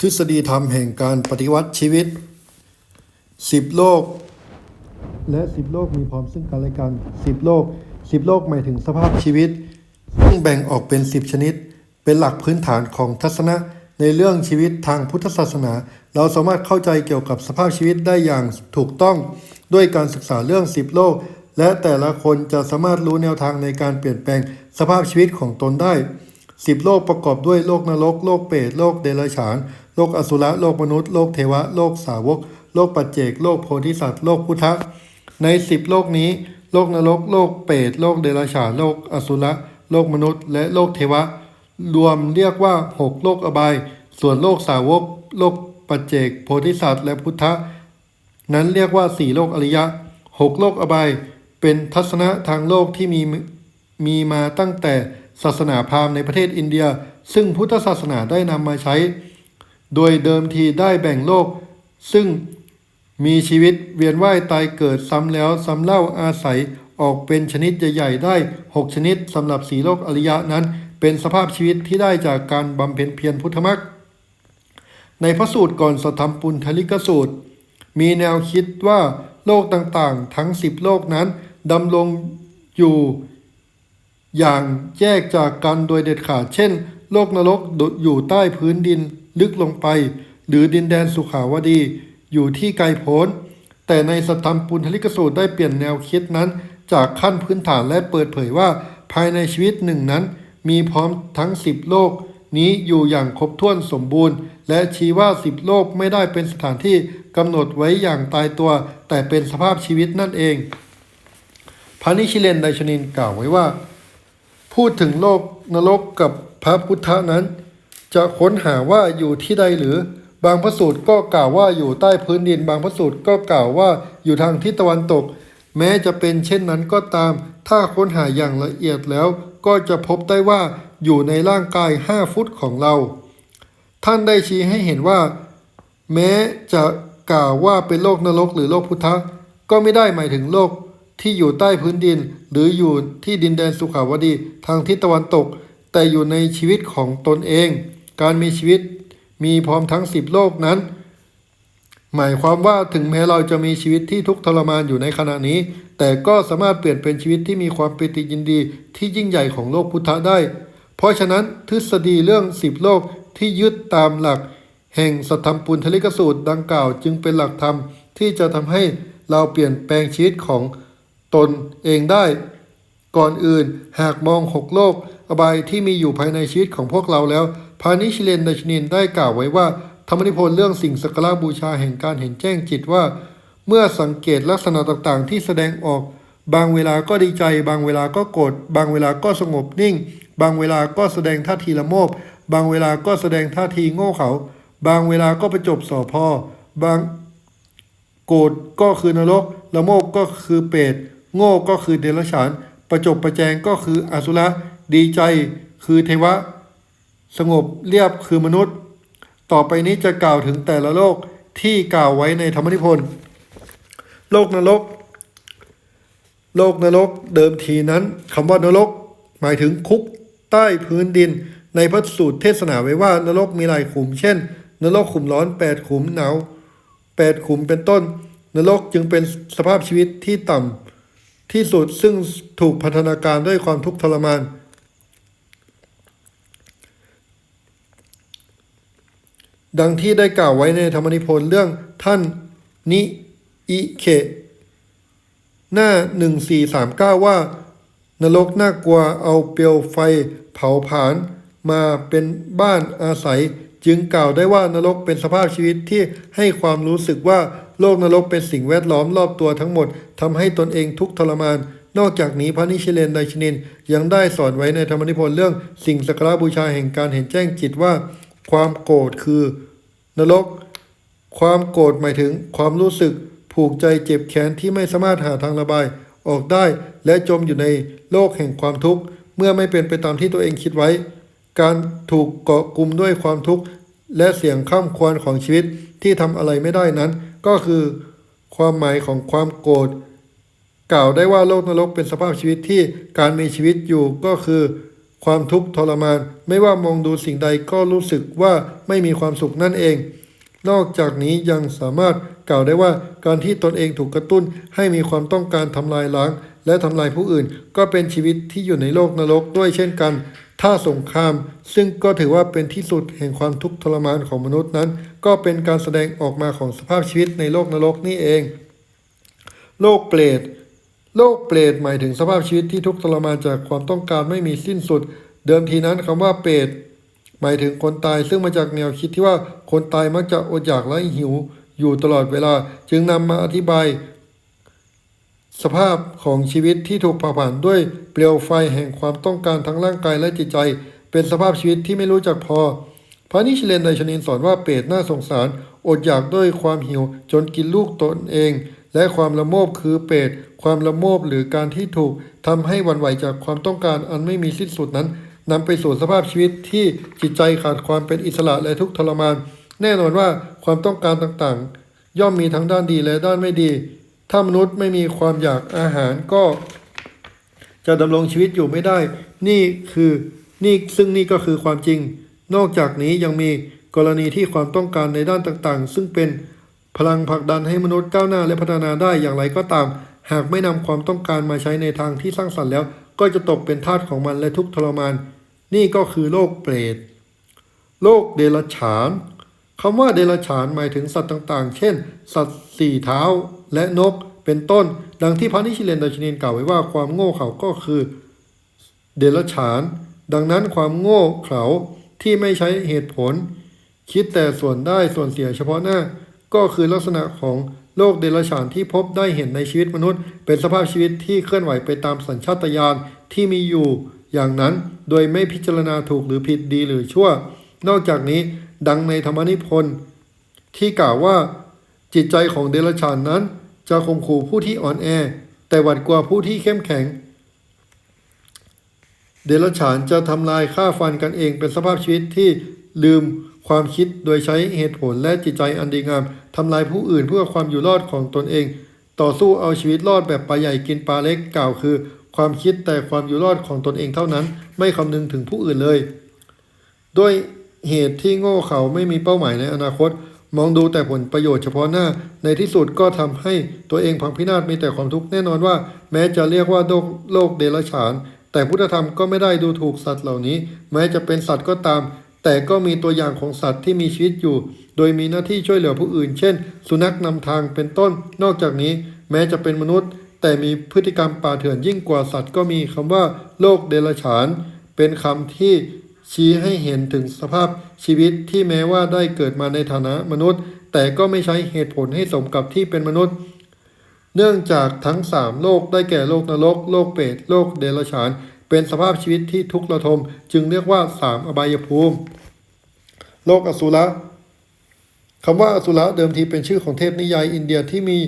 ทฤษฎีธรรมแห่งการปฏิวัติชีวิต10โลก และ10โลกมีพร้อมซึ่งกันและกัน10โลก10โลกหมายถึงสภาพชีวิต ซึ่งแบ่งออกเป็น10ชนิด เป็นหลักพื้นฐานของทัศนะในเรื่องชีวิตทางพุทธศาสนา เราสามารถเข้าใจเกี่ยวกับสภาพชีวิตได้อย่างถูกต้อง ด้วยการศึกษาเรื่อง10โลก และแต่ละคนจะสามารถรู้แนวทางในการเปลี่ยนแปลงสภาพชีวิตของตนได้สิบโลกประกอบด้วยโลกนรก โลกเปรตโลกเดรัจฉาน ลกอสุรโลกมนุษย์โลกเทวะโลกสาวก โลกปัจเจก โลกโพธิสัตว์โลกพุทธะ ในสิบโลกนี้ โลกนรก โลกเปรตโลกเดรัจฉานโลกอสุรโลกมนุษย์ และโลกเทวะ รวมเรียกว่าหกโลกอบาย ส่วนโลกสาวก โลกปัจเจก โพธิสัตว์และพุทธะ นั้นเรียกว่าสี่โลกอริยะหกโลกอบาย เป็นทัศนะทางโลกที่มีมีมาตั้งแต่ศาสนาพราหมณ์ในประเทศอินเดีย ซึ่งพุทธศาสนาได้นำมาใช้ โดยเดิมทีได้แบ่งโลก ซึ่งมีชีวิตเวียนว่ายตายเกิดซ้ำแล้วซ้ำเล่าอาศัยออกเป็นชนิดใหญ่ๆได้ 6 ชนิดสำหรับสีโลกอริยะนั้น เป็นสภาพชีวิตที่ได้จากการบำเพ็ญเพียรพุทธมรรคในพระสูตรก่อนสธรรมปุณทลิกสูตร มีแนวคิดว่าโลกต่างๆ ทั้งสิบโลกนั้นดำรงอยู่อย่างแยกจากกันโดยเด็ดขาด เช่น โลกนรกอยู่ใต้พื้นดิน ลึกลงไป หรือดินแดนสุขาวดี อยู่ที่ไกลโพ้น แต่ในสทธรรมปุณทลิกสูตรได้เปลี่ยนแนวคิดนั้น จากขั้นพื้นฐานและเปิดเผยว่าภายในชีวิตหนึ่งนั้น มีพร้อมทั้งสิบโลก นี้อยู่อย่างครบถ้วนสมบูรณ์ และชี้ว่าสิบโลกไม่ได้เป็นสถานที่กำหนดไว้อย่างตายตัว แต่เป็นสภาพชีวิตนั่นเองพระนิชิเลนไดชนินกล่าวไว้ว่า พูดถึงโลกนรกกับพระพุทธนั้น จะค้นหาว่าอยู่ที่ใดหรือ บางพระสูตรก็กล่าวว่าอยู่ใต้พื้นดิน บางพระสูตรก็กล่าวว่าอยู่ทางทิศตะวันตก แม้จะเป็นเช่นนั้นก็ตาม ถ้าค้นหาอย่างละเอียดแล้ว ก็จะพบได้ว่าอยู่ในร่างกาย 5 ฟุตของเรา ท่านได้ชี้ให้เห็นว่า แม้จะกล่าวว่าเป็นโลกนรกหรือโลกพุทธะก็ไม่ได้หมายถึงโลกที่อยู่ใต้พื้นดิน หรืออยู่ที่ดินแดนสุขาวดีทางทิศตะวันตก แต่อยู่ในชีวิตของตนเอง การมีชีวิตมีพร้อมทั้งสิบโลกนั้น หมายความว่าถึงแม้เราจะมีชีวิตที่ทุกข์ทรมานอยู่ในขณะนี้ แต่ก็สามารถเปลี่ยนเป็นชีวิตที่มีความปิติยินดีที่ยิ่งใหญ่ของโลกพุทธะได้ เพราะฉะนั้นทฤษฎีเรื่องสิบโลกที่ยึดตามหลัก แห่งสัทธรรมปุณทลิกสูตรดังกล่าวจึงเป็นหลักธรรมที่จะทำให้เราเปลี่ยนแปลงชีวิตของตนเองได้ ก่อนอื่นหากมองหกโลกอบายที่มีอยู่ภายในชีวิตของพวกเราแล้ว พานิชเลนดัชนินได้กล่าวไว้ว่า ธรรมนิพนธ์เรื่องสิ่งสักการะบูชาแห่งการเห็นแจ้งจิตว่า เมื่อสังเกตลักษณะต่างๆ ที่แสดงออก บางเวลาก็ดีใจ บางเวลาก็โกรธบางเวลาก็สงบนิ่ง บางเวลาก็แสดงท่าทีละโมบบางเวลาก็แสดงท่าทีโง่เขา บางเวลาก็ประจบสอพอบางโกรธก็คือนรกละโมบก็คือเปรตโง่ก็คือเดรัจฉาน ประจบประแจงก็คืออสุรดีใจคือเทวะ สงบเรียบคือมนุษย์ ต่อไปนี้จะกล่าวถึงแต่ละโลกที่กล่าวไว้ในธรรมนิพนธ์โลกนรก โลกนรกเดิมทีนั้นคำว่านรก หมายถึงคุกใต้พื้นดิน ในพระสูตรเทศนาไว้ว่านรกมีหลายขุม เช่น นรกขุมร้อนแปดขุมหนาวแปดขุมเป็นต้น นรกจึงเป็นสภาพชีวิตที่ต่ำที่สุดซึ่งถูกพัฒนาการด้วยความทุกข์ทรมาน ดังที่ได้กล่าวไว้ในธรรมนิพนธ์เรื่องท่านนิอิเคหน้า 1439 ว่า นรกน่ากลัวเอาเปลวไฟเผาผลาญมาเป็นบ้านอาศัย จึงกล่าวได้ว่านรกเป็นสภาพชีวิตที่ให้ความรู้สึกว่าโลกนรกเป็นสิ่งแวดล้อมรอบตัวทั้งหมดทำให้ตนเองทุกทรมาน นอกจากนี้พระนิชเลนไดชนิน ยังได้สอนไว้ในธรรมนิพนธ์เรื่องสิ่งสักการบูชาแห่งการเห็นแจ้งจิตว่า ความโกรธคือ นรก ความโกรธหมายถึง ความรู้สึกผูกใจเจ็บแค้นที่ไม่สามารถหาทางระบายออกได้และจมอยู่ในโลกแห่งความทุกข์ เมื่อไม่เป็นไปตามที่ตัวเองคิดไว้ การถูกเกาะกลุ่มด้วยความทุกข์ และเสียงข้ามควรของชีวิตที่ทำอะไรไม่ได้นั้น ก็คือ ความหมายของความโกรธกล่าวได้ว่าโลกนรกเป็นสภาพชีวิตที่การมีชีวิตอยู่ก็คือ ความทุกข์ทรมาน ไม่ว่ามองดูสิ่งใดก็รู้สึกว่าไม่มีความสุขนั่นเอง นอกจากนี้ยังสามารถกล่าวได้ว่าการที่ตนเองถูกกระตุ้นให้มีความต้องการทำลายล้าง และทำลายผู้อื่น ก็เป็นชีวิตที่อยู่ในโลกนรกด้วยเช่นกัน ถ้าสงคราม ซึ่งก็ถือว่าเป็นที่สุดแห่งความทุกข์ทรมานของมนุษย์นั้น ก็เป็นการแสดงออกมาของสภาพชีวิตในโลกนรกนี่เอง โลกเปรต โลกเปรตหมายถึงสภาพชีวิตที่ทุกข์ทรมานจากความต้องการไม่มีสิ้นสุด เดิมทีนั้นคำว่าเปรตหมายถึงคนตายซึ่งมาจากแนวคิดที่ว่าคนตายมักจะอดอยากและหิวอยู่ตลอดเวลา จึงนำมาอธิบาย สภาพของชีวิตที่ถูกเผาผลาญด้วยเปลวไฟแห่งความต้องการทั้งร่างกายและจิตใจ เป็นสภาพชีวิตที่ไม่รู้จักพอพระนิชเลนไดชนินสอนว่าเปรตน่าสงสาร อดอยากด้วยความหิวจนกินลูกตนเอง และความละโมบคือเปรตความละโมบหรือการที่ถูกทำให้วันไหวจากความต้องการอันไม่มีสิ้นสุดนั้นนำไปสู่สภาพชีวิตที่จิตใจขาดความเป็นอิสระและทุกทรมาน แน่นอนว่าความต้องการต่างๆ ย่อมมีทั้งด้านดีและด้านไม่ดี ถ้ามนุษย์ไม่มีความอยากอาหารก็ จะดำรงชีวิตอยู่ไม่ได้ นี่คือนี่ซึ่งนี่ก็คือความจริง นอกจากนี้ยังมีกรณีที่ความต้องการในด้านต่างๆ ซึ่งเป็น พลังผลักดันให้มนุษย์ก้าวหน้าและพัฒนาได้อย่างไรก็ตาม หากไม่นำความต้องการมาใช้ในทางที่สร้างสรรค์แล้ว ก็จะตกเป็นทาสของมันและทุกทรมาน นี่ก็คือโลกเปรต โลกเดรัจฉานคำว่าเดรัจฉานหมายถึงสัตว์ต่างๆ เช่น สัตว์สี่เท้าและนก เป็นต้น ดังที่พระนิชิเลนไดชนินกล่าวไว้ว่าความโง่เขลาก็คือ เดรัจฉาน ดังนั้นความโง่เขลาที่ไม่ใช้เหตุผล คิดแต่ส่วนได้ส่วนเสียเฉพาะหน้า ก็คือลักษณะของโลกเดรัจฉานที่พบได้เห็นในชีวิตมนุษย์ เป็นสภาพชีวิตที่เคลื่อนไหวไปตามสัญชาตญาณที่มีอยู่อย่างนั้นโดยไม่พิจารณาถูกหรือผิดดีหรือชั่ว นอกจากนี้ดังในธรรมนิพนธ์ที่กล่าวว่า จิตใจของเดรัจฉานนั้น จะข่มขู่ผู้ที่อ่อนแอ แต่หวัดกลัวผู้ที่เข้มแข็ง เดรัจฉานจะทำลายฆ่าฟันกันเองเป็นสภาพชีวิตที่ลืม ความคิดโดยใช้เหตุผลและจิตใจอันดีงามทำลายผู้อื่นเพื่อความอยู่รอดของตนเอง ต่อสู้เอาชีวิตรอดแบบปลาใหญ่กินปลาเล็กกล่าวคือ ความคิดแต่ความอยู่รอดของตนเองเท่านั้น ไม่คำนึงถึงผู้อื่นเลย ด้วยเหตุที่โง่เขาไม่มีเป้าหมายในอนาคต มองดูแต่ผลประโยชน์เฉพาะหน้า ในที่สุดก็ทำให้ตัวเองพังพินาศมีแต่ความทุกข์แน่นอนว่า แม้จะเรียกว่าโลกโลกเดรัจฉาน แต่พุทธธรรมก็ไม่ได้ดูถูกสัตว์เหล่านี้ แม้จะเป็นสัตว์ก็ตาม แต่ก็มีตัวอย่างของสัตว์ที่มีชีวิตอยู่ โดยมีหน้าที่ช่วยเหลือผู้อื่น เช่น สุนัขนำทางเป็นต้น นอกจากนี้แม้จะเป็นมนุษย์ แต่มีพฤติกรรมป่าเถื่อนยิ่งกว่าสัตว์ก็มีคำว่า โลกเดรัจฉาน เป็นคำที่ชี้ให้เห็นถึงสภาพชีวิตที่แม้ว่าได้เกิดมาในฐานะมนุษย์ แต่ก็ไม่ใช้เหตุผลให้สมกับที่เป็นมนุษย์ เนื่องจากทั้งสามโลกได้แก่โลกนรก โลกเปรตโลกเดรัจฉาน เป็นสภาพชีวิตที่ทุกข์ระทม จึงเรียกว่าสามอบายภูมิ โลกอสุรคำว่าอสุรเดิมทีเป็นชื่อของเทพนิยายอินเดียที่มี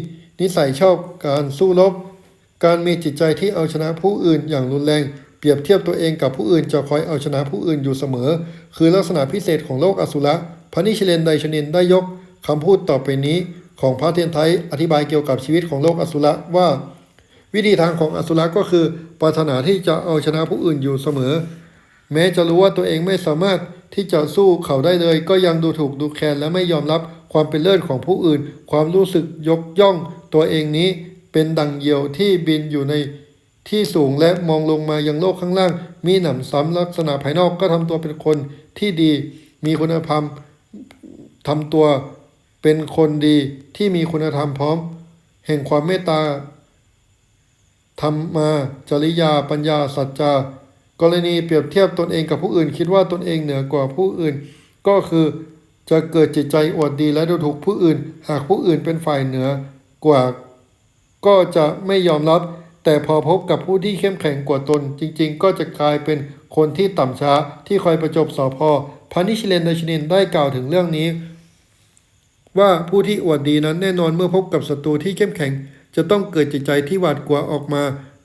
นิสัยชอบการสู้รบ การมีจิตใจที่เอาชนะผู้อื่นอย่างรุนแรง เปรียบเทียบตัวเองกับผู้อื่นจะคอยเอาชนะผู้อื่นอยู่เสมอ คือลักษณะพิเศษของโลกอสุรพระนิชเลนไดชนินได้ยกคำพูดต่อไปนี้ของพระเทียนไทยอธิบายเกี่ยวกับชีวิตของโลกอสุรว่า วิธีทางของอสุรก็คือปรารถนาที่จะเอาชนะผู้อื่นอยู่เสมอ แม้จะรู้ว่าตัวเองไม่สามารถที่จะสู้เขาได้เลย ก็ยังดูถูกดูแคลนและไม่ยอมรับความเป็นเลิศของผู้อื่น ความรู้สึกยกย่องตัวเองนี้เป็นดังเหยี่ยวที่บินอยู่ในที่สูงและมองลงมายังโลกข้างล่าง มีหนำซ้ำลักษณะภายนอกก็ทำตัวเป็นคนที่ดี มีคุณธรรมทำตัวเป็นคนดีที่มีคุณธรรมพร้อม แห่งความเมตตา ธรรมาจริยา ปัญญา สัจจากรณีเปรียบเทียบตนเองกับผู้อื่น คิดว่าตนเองเหนือกว่าผู้อื่น ก็คือจะเกิดจิตใจอวดดีและดูถูกผู้อื่น หากผู้อื่นเป็นฝ่ายเหนือกว่า ก็จะไม่ยอมรับ แต่พอพบกับผู้ที่เข้มแข็งกว่าตน จริง ๆ ก็จะกลายเป็นคนที่ต่ำช้าที่คอยประจบสอพอพานิชเลนไดชนินได้กล่าวถึงเรื่องนี้ ว่าผู้ที่อวดดีนั้นแน่นอนเมื่อพบกับศัตรูที่เข้มแข็ง จะต้องเกิดจิตใจที่หวาดกลัวออกมา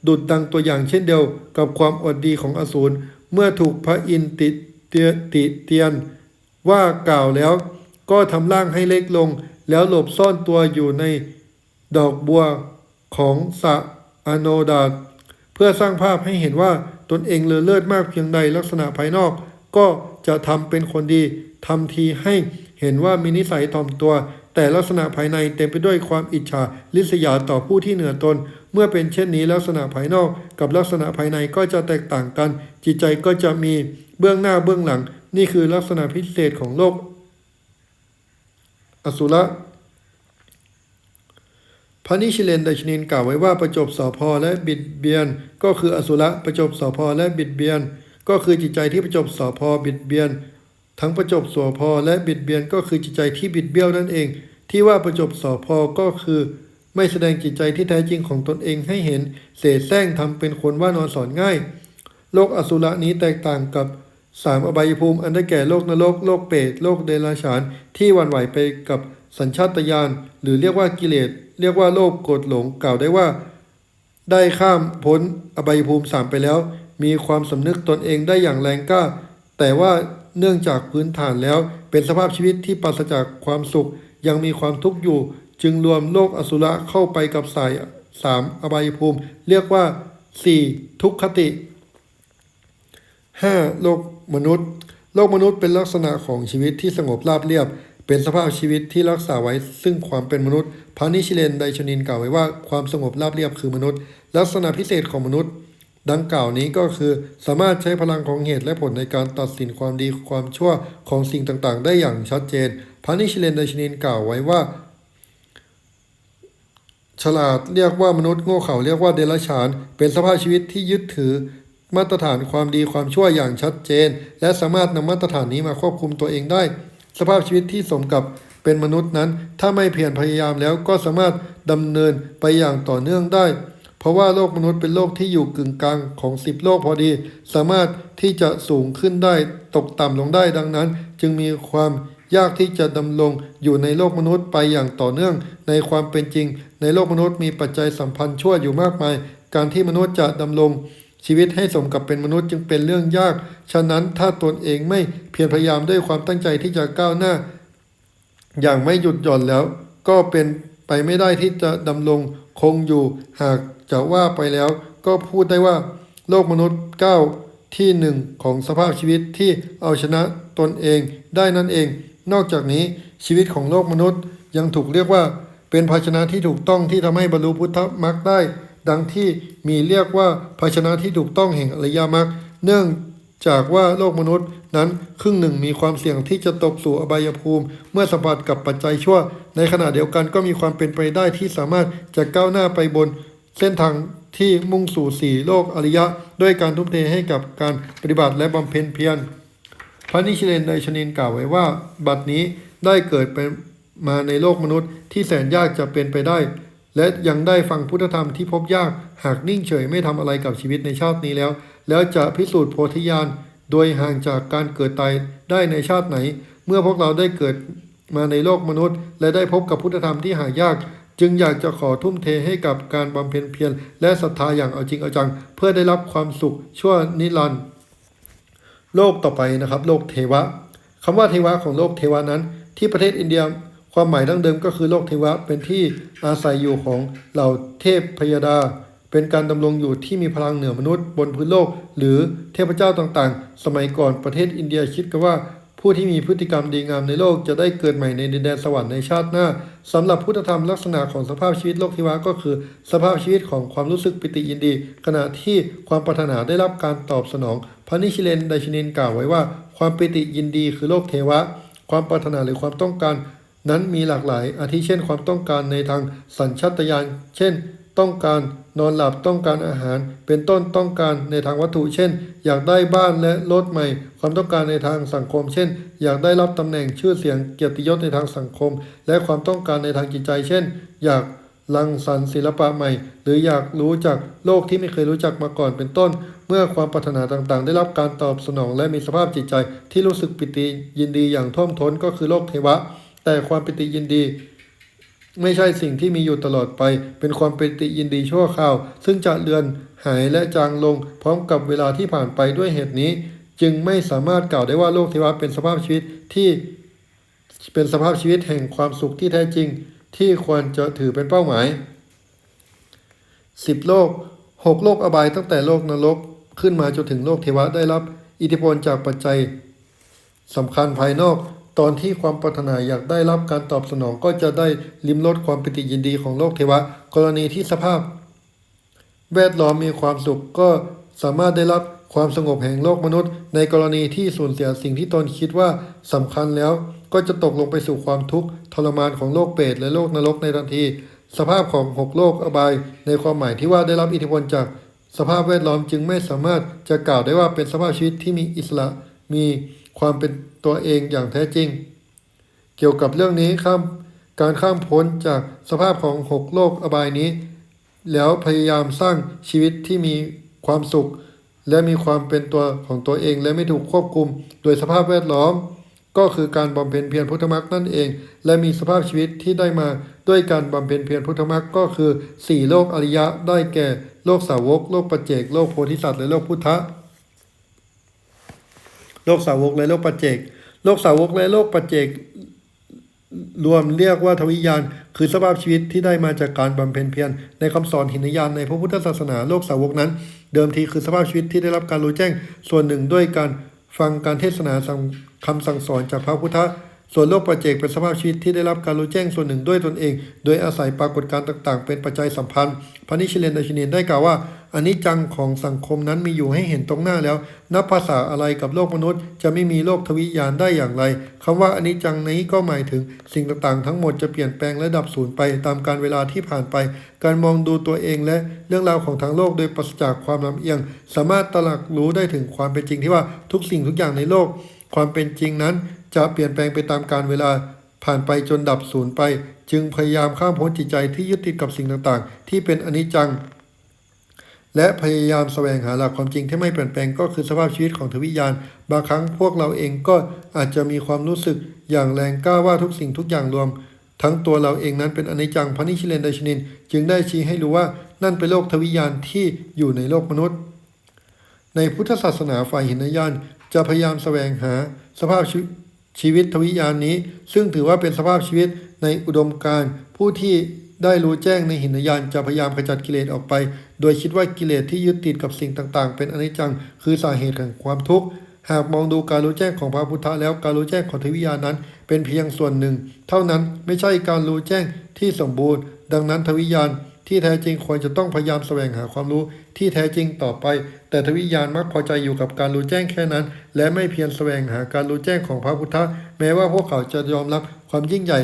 ดุดดังตัวอย่างเช่นเดียวกับความอดดีของอสูรเมื่อถูกพระอินทร์ติเตียติเตียน ว่ากล่าวแล้ว ก็ทำร่างให้เล็กลง แล้วหลบซ่อนตัวอยู่ในดอกบัวของสะอโนดาตเพื่อสร้างภาพให้เห็นว่าตนเองเลอเลิศมากเพียงใดลักษณะภายนอก ก็จะทำเป็นคนดีทำทีให้เห็นว่ามีนิสัยถ่อมตัว แต่ลักษณะภายในเต็มไปด้วยความอิจฉาริษยาต่อผู้ที่เหนือตน เมื่อเป็นเช่นนี้ลักษณะภายนอกกับลักษณะภายในก็จะแตกต่างกัน จิตใจก็จะมีเบื้องหน้าเบื้องหลัง นี่คือลักษณะพิเศษของโลก อสุระพระนิชิเลนไดชนินกล่าวไว้ว่าประจบสอพอและบิดเบียน ก็คืออสุระประจบสอพอและบิดเบียน ก็คือจิตใจที่ประจบสอพอบิดเบียน ทั้งประจบสอพอและบิดเบียนก็คือจิตใจที่บิดเบี้ยวนั่นเอง ที่ว่าประจบสอพอก็คือ ไม่แสดงจิตใจที่แท้จริงของตนเองให้เห็น เสแสร้งทำเป็นคนว่านอนสอนง่าย โลกอสุระนี้แตกต่างกับสามอบายภูมิ อันได้แก่โลกนรกโลกเปรตโลกเดรัจฉาน ที่วันไหวไปกับสัญชาตญาณหรือเรียกว่ากิเลส เรียกว่าโลภโกรธหลงกล่าวได้ว่า ได้ข้ามพ้นอบายภูมิสามไปแล้ว มีความสำนึกตนเองได้อย่างแรงกล้า แต่ว่า เนื่องจากพื้นฐานแล้วเป็นสภาพชีวิตที่ปราศจากความสุข ยังมีความทุกข์อยู่ จึงรวมโลกอสุระเข้าไปกับสายสามอบายภูมิ เรียกว่าสี่ทุกขติ 5. โลกมนุษย์ โลกมนุษย์เป็นลักษณะของชีวิตที่สงบราบเรียบ เป็นสภาพชีวิตที่รักษาไว้ ซึ่งความเป็นมนุษย์พระนิชิเลนไดชนินกล่าวไว้ว่าความสงบราบเรียบคือมนุษย์ ลักษณะพิเศษของมนุษย์ ดังกล่าวนี้ก็คือสามารถใช้พลังของเหตุและผลในการตัดสินความดีความชั่วของสิ่งต่างๆ ได้อย่างชัดเจน พระนิชเลนไดชนินกล่าวไว้ว่า ฉลาดเรียกว่ามนุษย์โง่เขลาเรียกว่าเดรัจฉาน เป็นสภาพชีวิตที่ยึดถือมาตรฐานความดีความชั่วอย่างชัดเจน และสามารถนำมาตรฐานนี้มาควบคุมตัวเองได้ สภาพชีวิตที่สมกับเป็นมนุษย์นั้น ถ้าไม่เพียรพยายามแล้วก็สามารถดำเนินไปอย่างต่อเนื่องได้ เพราะว่าโลกมนุษย์เป็นโลกที่อยู่กึ่งกลางของสิบโลกพอดี สามารถที่จะสูงขึ้นได้ตกต่ำลงได้ดังนั้น จึงมีความยากที่จะดำรงอยู่ในโลกมนุษย์ไปอย่างต่อเนื่อง ในความเป็นจริง ในโลกมนุษย์มีปัจจัยสัมพันธ์ชั่วอยู่มากมาย การที่มนุษย์จะดำรงชีวิตให้สมกับเป็นมนุษย์จึงเป็นเรื่องยาก ฉะนั้นถ้าตนเองไม่เพียรพยายามด้วยความตั้งใจที่จะก้าวหน้า อย่างไม่หยุดหย่อนแล้ว ก็เป็นไปไม่ได้ที่จะดำรงคงอยู่หาก จะว่าไปแล้วก็พูดได้ว่า โลกมนุษย์ก้าวที่หนึ่งของสภาพชีวิตที่เอาชนะตนเองได้นั่นเอง นอกจากนี้ชีวิตของโลกมนุษย์ยังถูกเรียกว่า เป็นภาชนะที่ถูกต้องที่ทำให้บรรลุพุทธมรรคได้ ดังที่มีเรียกว่าภาชนะที่ถูกต้องแห่งอริยมรรคเนื่องจากว่าโลกมนุษย์นั้นครึ่งหนึ่งมีความเสี่ยงที่จะตกสู่อบายภูมิ เมื่อสัมผัสกับปัจจัยชั่ว ในขณะเดียวกันก็มีความเป็นไปได้ที่สามารถจะก้าวหน้าไปบน เส้นทางที่มุ่งสู่สี่โลกอริยะ ด้วยการทุ่มเทให้กับการปฏิบัติและบำเพ็ญเพียร พระนิชเลนไดชนินกล่าวไว้ว่า บัดนี้ได้เกิดเป็นมาในโลกมนุษย์ ที่แสนยากจะเป็นไปได้ และยังได้ฟังพุทธธรรมที่พบยากหากนิ่งเฉยไม่ทำอะไรกับชีวิตในชาตินี้แล้ว แล้วจะพิสูจน์โพธิญาณโดยห่างจากการเกิดตายได้ในชาติไหน เมื่อพวกเราได้เกิดมาในโลกมนุษย์ และได้พบกับพุทธธรรมที่หายาก จึงอยากจะขอทุ่มเทให้กับการบำเพ็ญเพียรและศรัทธาอย่างเอาจริงเอาจัง เพื่อได้รับความสุขชั่วนิรันดร์โลกต่อไปนะครับ โลกเทวะคำว่าเทวะของโลกเทวะนั้น ที่ประเทศอินเดียความหมายดั้งเดิมก็คือโลกเทวะเป็นที่อาศัยอยู่ของเหล่าเทพพยดา เป็นการดำรงอยู่ที่มีพลังเหนือมนุษย์ บนพื้นโลก หรือเทพเจ้าต่างๆ สมัยก่อนประเทศอินเดียคิดกันว่า ผู้ที่มีพฤติกรรมดีงามในโลกจะได้เกิดใหม่ในดินแดนสวรรค์ในชาติหน้าสำหรับพุทธธรรมลักษณะของสภาพชีวิตโลกเทวะก็คือ สภาพชีวิตของความรู้สึกปิติยินดี ขณะที่ความปรารถนาได้รับการตอบสนอง พระนิชิเลนไดชนินกล่าวไว้ว่า ความปิติยินดีคือโลกเทวะ ความปรารถนาหรือความต้องการ นั้นมีหลากหลาย อาทิเช่นความต้องการในทางสัญชาตญาณเช่น ต้องการนอนหลับต้องการอาหาร เป็นต้นต้องการในทางวัตถุ เช่น อยากได้บ้านและรถใหม่ ความต้องการในทางสังคม เช่น อยากได้รับตำแหน่งชื่อเสียงเกียรติยศในทางสังคม และความต้องการในทางจิตใจ เช่น อยากรังสรรค์ศิลปะใหม่ หรืออยากรู้จักโลกที่ไม่เคยรู้จักมาก่อนเป็นต้น เมื่อความปรารถนาต่างๆ ได้รับการตอบสนองและมีสภาพจิตใจ ที่รู้สึกปิติยินดีอย่างท่วมท้นก็คือโลกเทวะ แต่ความปิติยินดี ไม่ใช่สิ่งที่มีอยู่ตลอดไป เป็นความเปิติยินดีชั่วคราว ซึ่งจะเลือนหายและจางลง พร้อมกับเวลาที่ผ่านไปด้วยเหตุนี้ จึงไม่สามารถกล่าวได้ว่าโลกเทวะเป็นสภาพชีวิตที่เป็นสภาพชีวิตแห่งความสุขที่แท้จริง ที่ควรจะถือเป็นเป้าหมายสิบโลกหกโลกอบายตั้งแต่โลกนรกขึ้นมาจนถึงโลกเทวะได้รับ อิทธิพลจากปัจจัยสำคัญภายนอก ตอนที่ความปรารถนาอยากได้รับการตอบสนองก็จะได้ลิมรสความปิติยินดีของโลกเทวะ กรณีที่สภาพ แวดล้อมมีความสุขก็สามารถได้รับความสงบแห่งโลกมนุษย์ ในกรณีที่สูญเสียสิ่งที่ตนคิดว่าสำคัญแล้ว ก็จะตกลงไปสู่ความทุกข์ทรมานของโลกเปรตและโลกนรกในทันที สภาพของหกโลกอบาย ในความหมายที่ว่าได้รับอิทธิพลจาก สภาพแวดล้อมจึงไม่สามารถจะกล่าวได้ว่าเป็นสภาพชีวิตที่มีอิสระมี ความเป็นตัวเองอย่างแท้จริง เกี่ยวกับเรื่องนี้ข้ามการข้ามพ้นจากสภาพของหกโลกอบายนี้ แล้วพยายามสร้างชีวิตที่มีความสุข และมีความเป็นตัวของตัวเอง และไม่ถูกควบคุม โดยสภาพแวดล้อม ก็คือการบำเพ็ญเพียรพุทธมรรคนั่นเอง และมีสภาพชีวิตที่ได้มาด้วยการบำเพ็ญเพียรพุทธมรรคก็คือสี่โลกอริยะได้แก่ โลกสาวก โลกปัจเจก โลกโพธิสัตว์และโลกพุทธะ โลกสาวกและโลกปัจเจก โลกสาวกและโลกปัจเจก รวมเรียกว่าทวิญญาณ คือสภาพชีวิตที่ได้มาจากการบำเพ็ญเพียรในคำสอนหินยานในพระพุทธศาสนาโลกสาวกนั้น เดิมทีคือสภาพชีวิตที่ได้รับการรู้แจ้งส่วนหนึ่งด้วยการฟังการเทศนาคำสั่งสอนจากพระพุทธ ส่วนโลกปัจเจกเป็นสภาพชีวิตที่ได้รับการรู้แจ้งส่วนหนึ่งด้วยตนเอง โดยอาศัยปรากฏการณ์ต่างๆ เป็นปัจจัยสัมพันธ์พระนิชเลนดาชินีนได้กล่าวว่าอันนี้จังของสังคมนั้นมีอยู่ให้เห็นตรงหน้าแล้ว นับภาษาอะไรกับโลกมนุษย์ จะไม่มีโลกทวิญาณได้อย่างไรคำว่าอันนี้จังนี้ก็หมายถึงสิ่งต่างๆ ทั้งหมดจะเปลี่ยนแปลงและดับสูญไปตามการเวลาที่ผ่านไป การมองดูตัวเองและเรื่องราวของทางโลกโดยปราศจากความลำเอียง สามารถตระหนักรู้ได้ถึงความเป็นจริงที่ว่าทุกสิ่งทุกอย่างในโลก ความเป็นจริงนั้น จะเปลี่ยนแปลงไปตามการเวลาผ่านไปจนดับสูญไป จึงพยายามข้ามพ้นจิตใจที่ยึดติดกับสิ่งต่างๆ ที่เป็นอนิจจัง และพยายามแสวงหาหลักความจริงที่ไม่เปลี่ยนแปลงก็คือสภาพชีวิตของทวิญญาณ บางครั้งพวกเราเองก็อาจจะมีความรู้สึกอย่างแรงกล้าว่าทุกสิ่งทุกอย่างรวม ทั้งตัวเราเองนั้นเป็นอนิจจังพระนิชิเลนไดชนิน จึงได้ชี้ให้รู้ว่านั่นเป็นโลกทวิญญาณที่อยู่ในโลกมนุษย์ ในพุทธศาสนาฝ่ายหินยานจะพยายามแสวงหาสภาพชีวิต ชีวิตทวิญญาณนี้ ซึ่งถือว่าเป็นสภาพชีวิตในอุดมการณ์ผู้ที่ได้รู้แจ้งในหินยานจะพยายามขจัดกิเลสออกไป โดยคิดว่ากิเลสที่ยึดติดกับสิ่งต่างๆ เป็นอนิจจัง คือสาเหตุแห่งความทุกข์ หากมองดูการรู้แจ้งของพระพุทธแล้วการรู้แจ้งของทวิญญาณนั้น เป็นเพียงส่วนหนึ่ง เท่านั้นไม่ใช่การรู้แจ้งที่สมบูรณ์ ดังนั้นทวิญญาณ ที่แท้จริงควรจะต้องพยายามแสวงหาความรู้ที่แท้จริงต่อไป แต่ทวิญญาณมักพอใจอยู่กับการรู้แจ้งแค่นั้น และไม่เพียรแสวงหาการรู้แจ้งของพระพุทธแม้ว่าพวกเขาจะยอมรับความยิ่งใหญ่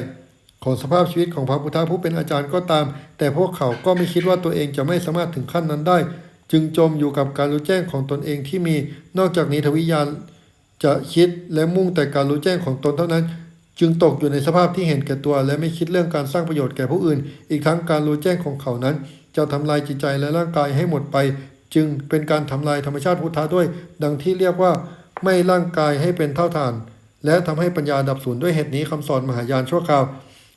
ของสภาพชีวิตของพระพุทธผู้เป็นอาจารย์ก็ตาม แต่พวกเขาก็ไม่คิดว่าตัวเองจะไม่สามารถถึงขั้นนั้นได้ จึงจมอยู่กับการรู้แจ้งของตนเองที่มี นอกจากนี้ทวิญญาณจะคิดและมุ่งแต่การรู้แจ้งของตนเท่านั้น จึงตกอยู่ในสภาพที่เห็นแก่ตัว และไม่คิดเรื่องการสร้างประโยชน์แก่ผู้อื่น อีกทั้งการรู้แจ้งของเขานั้น จะทำลายจิตใจและร่างกายให้หมดไป จึงเป็นการทำลายธรรมชาติพุทธะด้วย ดังที่เรียกว่าไม่ร่างกายให้เป็นเท่าฐาน และทำให้ปัญญาดับสูญด้วยเหตุนี้คำสอนมหายานชั่วคราว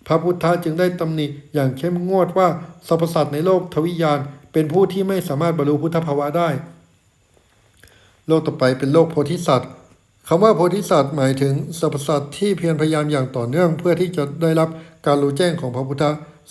พระพุทธะจึงได้ตำหนิอย่างเข้มงวดว่าสรรพสัตว์ในโลกทวิญญาณเป็นผู้ที่ไม่สามารถบรรลุพุทธภาวะได้ โลกต่อไปเป็นโลกโพธิสัตว์ คำว่าโพธิสัตว์หมายถึงสรรพสัตว์ที่เพียรพยายามอย่างต่อเนื่อง เพื่อที่จะได้รับการรู้แจ้งของพระพุทธ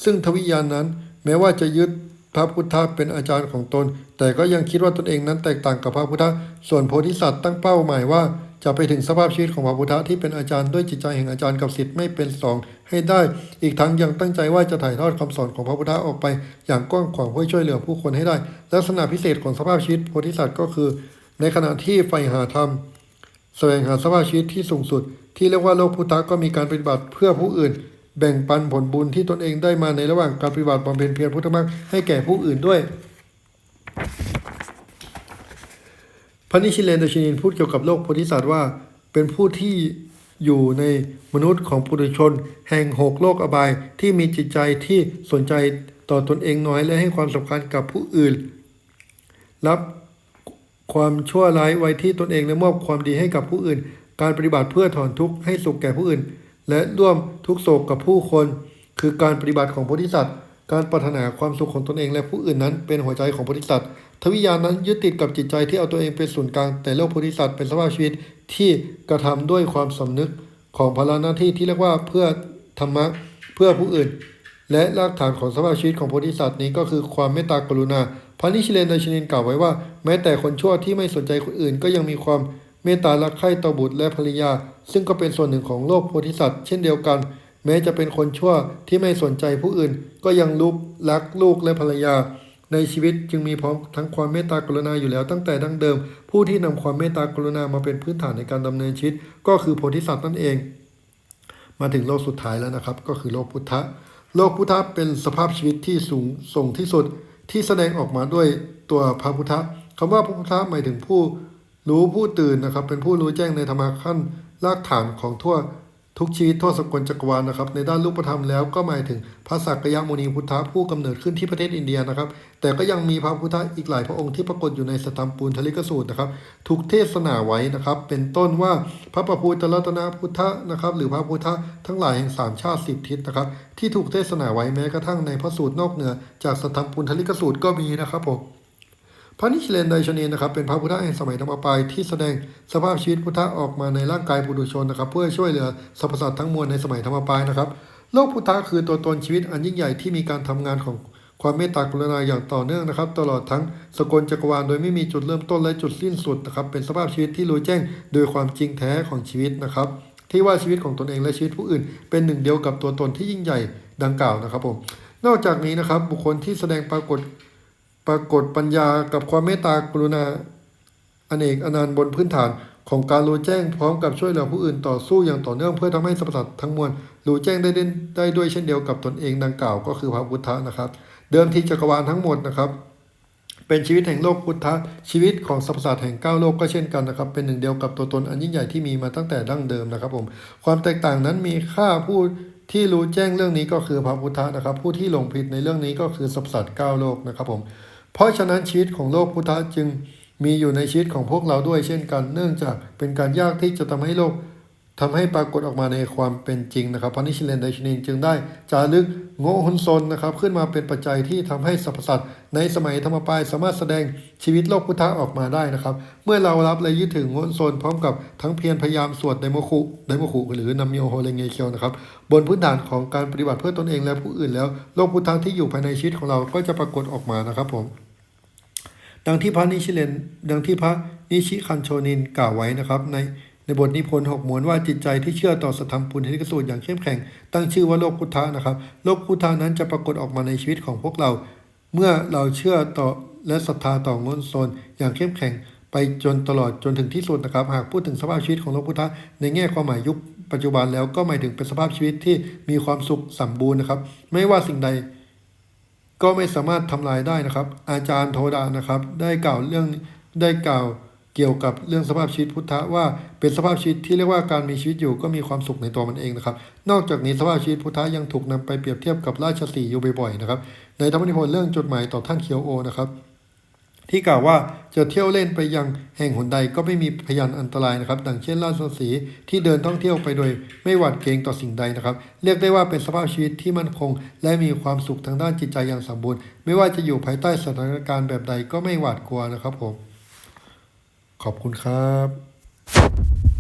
ซึ่งทวิญญาณนั้น แม้ว่าจะยึดพระพุทธเป็นอาจารย์ของตน แต่ก็ยังคิดว่าตนเองนั้นแตกต่างกับพระพุทธ ส่วนโพธิสัตว์ตั้งเป้าหมายว่า จะไปถึงสภาพชีวิตของพระพุทธที่เป็นอาจารย์ด้วยจิตใจแห่งอาจารย์กับศิษย์ไม่เป็นสองให้ได้ อีกทั้งยังตั้งใจว่าจะถ่ายทอดคำสอนของพระพุทธออกไป อย่างกว้างขวางเพื่อช่วยเหลือผู้คนให้ได้ ลักษณะพิเศษของสภาพชีวิตโพธิสัตว์ก็คือ ในขณะที่ใฝ่หาธรรม แสวงหาสภาพชีวิตที่สูงสุด ที่เรียกว่าโลกพุทธะก็มีการปฏิบัติเพื่อผู้อื่น แบ่งปันผลบุญที่ตนเองได้มาในระหว่างการปฏิบัติบำเพ็ญเพียรพุทธมรรคให้แก่ผู้อื่นด้วยพระนิชิเลนเดชินินพูดเกี่ยวกับโลกโพธิสัตว์ว่า เป็นผู้ที่อยู่ในมนุษย์ของปุถุชน แห่งหกโลกอบายที่มีจิตใจที่สนใจต่อตนเองน้อยและให้ความสำคัญกับผู้อื่น รับ ความชั่วร้ายไว้ที่ตนเองและมอบความดีให้กับผู้อื่น การปฏิบัติเพื่อถอนทุกข์ให้สุขแก่ผู้อื่น และร่วมทุกโศกกับผู้คน คือการปฏิบัติของโพธิสัตว์ การปรารถนาความสุขของตนเองและผู้อื่นนั้น เป็นหัวใจของโพธิสัตว์ทวิญาณนั้นยึดติดกับจิตใจที่เอาตัวเองเป็นศูนย์กลางแต่โลกโพธิสัตว์เป็นสภาพชีวิตที่กระทำด้วยความสำนึกของภาระหน้าที่ที่เรียกว่าเพื่อธรรมะเพื่อผู้อื่น และรากฐานของสภาพชีวิตของโพธิสัตว์นี้ก็คือความเมตตากรุณา พระนิชิเลนไดชนินกล่าวไว้ว่า แม้แต่คนชั่วที่ไม่สนใจคนอื่น ก็ยังมีความเมตตารักใคร่ต่อบุตรและภรรยา ซึ่งก็เป็นส่วนหนึ่งของโลกโพธิสัตว์เช่นเดียวกัน แม้จะเป็นคนชั่วที่ไม่สนใจผู้อื่น ก็ยังลุกรักลูกและภรรยา ในชีวิตจึงมีพร้อมทั้งความเมตตากรุณาอยู่แล้วตั้งแต่ดั้งเดิม ผู้ที่นำความเมตตากรุณามาเป็นพื้นฐานในการดำเนินชีวิต ก็คือโพธิสัตว์นั่นเอง มาถึงโลกสุดท้ายแล้วนะครับ ก็คือโลกพุทธะ โลกพุทธะเป็นสภาพชีวิตที่สูงส่งที่สุดที่แสดงออกมาด้วยตัวพระพุทธะคำว่าพระพุทธะหมายถึงผู้รู้ผู้ตื่นนะครับ เป็นผู้รู้แจ้งในธรรมะขั้นรากฐานของทั่ว ทุกชีวิตทั่วสกลจักรวาลนะครับ ในด้านรูปธรรมแล้วก็หมายถึงพระสักยมุนีพุทธะผู้กำเนิดขึ้นที่ประเทศอินเดียนะครับ แต่ก็ยังมีพระพุทธะอีกหลายพระองค์ที่ปรากฏอยู่ในสตัมปูนทลิกสูตรนะครับถูกเทศนาไว้นะครับ เป็นต้นว่าพระประพูตรัตนพุทธะนะครับ หรือพระพุทธะทั้งหลายแห่งสามชาติสิบทิศนะครับ ที่ถูกเทศนาไว้แม้กระทั่งในพระสูตรนอกเหนือ จากสตัมปูนทลิกสูตรก็มีนะครับผม พระนิชเลนไดชนีนะครับเป็นพระพุทธแห่งสมัยธรรมปลายที่แสดงสภาพชีวิตพุทธะออกมาในร่างกายปุถุชนนะครับ เพื่อช่วยเหลือสรรพสัตว์ทั้งมวลในสมัยธรรมปลายนะครับ โลกพุทธะคือตัวตนชีวิตอันยิ่งใหญ่ที่มีการทำงานของความเมตตากรุณาอย่างต่อเนื่องนะครับ ตลอดทั้งสกลจักรวาลโดยไม่มีจุดเริ่มต้นและจุดสิ้นสุดนะครับเป็นสภาพชีวิตที่รู้แจ้งโดยความจริงแท้ของชีวิตนะครับ ที่ว่าชีวิตของตนเองและชีวิตผู้อื่น เป็นหนึ่งเดียวกับตัวตนที่ยิ่งใหญ่ดังกล่าวนะครับผมนอกจากนี้นะครับบุคคลที่แสดงปรากฏ ปรากฏปัญญากับความเมตตากรุณาอเนกอนันต์บนพื้นฐานของการรู้แจ้งพร้อมกับช่วยเหลือผู้อื่นต่อสู้อย่างต่อเนื่องเพื่อทำให้สรรพสัตว์ทั้งมวลรู้แจ้งได้ได้ด้วยเช่นเดียวกับตนเองดังกล่าวก็คือพระพุทธะนะครับ เดิมทีจักรวาลทั้งหมดนะครับ เป็นชีวิตแห่งโลกพุทธะชีวิตของสรรพสัตว์แห่งเก้าโลกก็เช่นกันนะครับ เป็นหนึ่งเดียวกับตัวตนอันยิ่งใหญ่ที่มีมาตั้งแต่ดั้งเดิมนะครับผมความแตกต่างนั้นมีค่าผู้ที่รู้แจ้งเรื่องนี้ก็คือพระพุทธะนะครับ ผู้ที่หลงผิดในเรื่องนี้ก็คือสรรพสัตว์เก้าโลกนะครับผม เพราะฉะนั้นชีวิตของโลกพุทธะจึงมีอยู่ในชีวิตของพวกเราด้วยเช่นกัน เนื่องจากเป็นการยากที่จะทำให้โลกทำให้ปรากฏออกมาในความเป็นจริงนะครับพระนิชิเลนไดชนินจึงได้จารึกโง่หุนซนนะครับ ขึ้นมาเป็นปัจจัยที่ทำให้สรรพสัตว์ในสมัยธรรมปายสามารถแสดงชีวิตโลกพุทธะออกมาได้นะครับ เมื่อเรารับและยึดถือโง่หุนซนพร้อมกับทั้งเพียรพยายามสวดไดโมคุไดโมคุหรือนามโยโฮเลงเงเคียวนะครับ บนพื้นฐานของการปฏิบัติเพื่อตนเองและผู้อื่นแล้ว โลกพุทธะที่อยู่ภายในชีวิตของเราก็จะปรากฏออกมานะครับผม ดังที่พระนิชิเลนดังที่พระนิชิคันโชนินกล่าวไว้นะครับ ในในบทนิพนธ์หกหมวลว่าจิตใจที่เชื่อต่อสธรรมปุณณิกสูตรอย่างเข้มแข็ง ตั้งชื่อว่าโลกพุทธะนะครับ โลกพุทธะนั้นจะปรากฏออกมาในชีวิตของพวกเรา เมื่อเราเชื่อต่อและศรัทธาต่องนโซนอย่างเข้มแข็งไปจนตลอดจนถึงที่สุดนะครับ หากพูดถึงสภาพชีวิตของโลกพุทธะในแง่ความหมายยุคปัจจุบันแล้วก็หมายถึงเป็นสภาพชีวิตที่มีความสุขสมบูรณ์นะครับ ไม่ว่าสิ่งใด ก็ไม่สามารถทำลายได้นะครับ อาจารย์โทดานะครับ ได้กล่าวเรื่องได้กล่าวเกี่ยวกับเรื่องสภาพชีวิตพุทธะว่าเป็นสภาพชีวิตที่เรียกว่าการมีชีวิตอยู่ก็มีความสุขในตัวมันเองนะครับ นอกจากนี้สภาพชีวิตพุทธะยังถูกนำไปเปรียบเทียบกับราชสีอยู่บ่อยๆนะครับในธรรมนิพนธ์เรื่องจดหมายต่อท่านเคียวโอนะครับ ที่กล่าวว่าจะเที่ยวเล่นไปยังแห่งหนใดก็ไม่มีพยานอันตรายนะครับ ดังเช่นราชสีที่เดินท่องเที่ยวไปโดยไม่หวาดเกรงต่อสิ่งใดนะครับ เรียกได้ว่าเป็นสภาพชีวิตที่มั่นคง และมีความสุขทางด้านจิตใจอย่างสมบูรณ์ ไม่ว่าจะอยู่ภายใต้สถานการณ์แบบใดก็ไม่หวาดกลัวนะครับผม ขอบคุณครับ